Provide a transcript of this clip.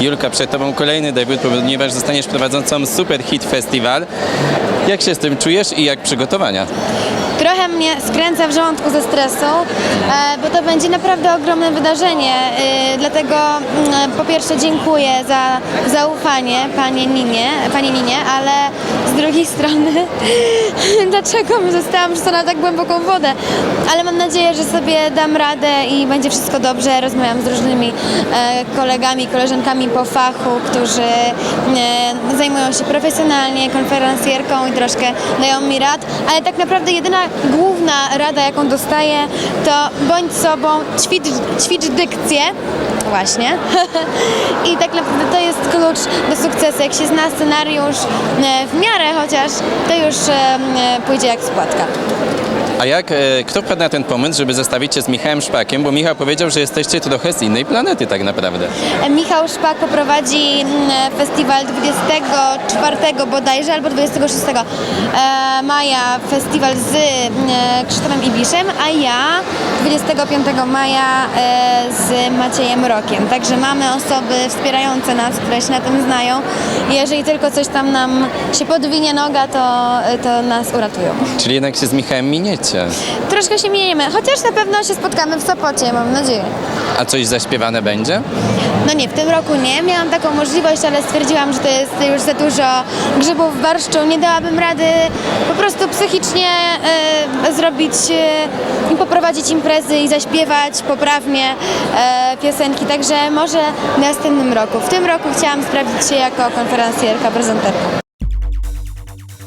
Julka, przed Tobą kolejny debiut, ponieważ zostaniesz prowadzącą Super Hit Festival. Jak się z tym czujesz i jak przygotowania? Trochę mnie skręca w żołądku ze stresu, e, bo to będzie naprawdę ogromne wydarzenie. e, Dlatego mm, po pierwsze dziękuję za zaufanie Panie Ninie, Panie Ninie, ale z drugiej strony dlaczego zostałam wrzucona w tak głęboką wodę? Ale mam nadzieję, że sobie dam radę i będzie wszystko dobrze. Rozmawiam z różnymi e, kolegami, koleżankami po fachu, którzy e, zajmują się profesjonalnie konferencjerką i troszkę dają mi rad, ale tak naprawdę jedyna główna rada, jaką dostaję, to bądź sobą, ćwicz, ćwicz dykcję, właśnie. I tak naprawdę to jest klucz do sukcesu. Jak się zna scenariusz e, w miarę chociaż, to już e, pójdzie jak spłatka. A jak, e, kto wpadł na ten pomysł, żeby zestawić się z Michałem Szpakiem? Bo Michał powiedział, że jesteście trochę z innej planety tak naprawdę. E, Michał Szpak poprowadzi mm, festiwal 24 bodajże albo 26 e, maja festiwal z mm, Krzysztofem Ibiszem, a ja 25 maja e, Maciejem Rokiem. Także mamy osoby wspierające nas, które się na tym znają. Jeżeli tylko coś tam nam się podwinie noga, to, to nas uratują. Czyli jednak się z Michałem miniecie. Troszkę się mieniemy, chociaż na pewno się spotkamy w Sopocie, mam nadzieję. A coś zaśpiewane będzie? No nie, w tym roku nie. Miałam taką możliwość, ale stwierdziłam, że to jest już za dużo grzybów w barszczu. Nie dałabym rady po prostu psychicznie e, zrobić e, i poprowadzić imprezy i zaśpiewać poprawnie e, piosenki. Także może w następnym roku. W tym roku chciałam sprawdzić się jako konferencjerka, prezenterka.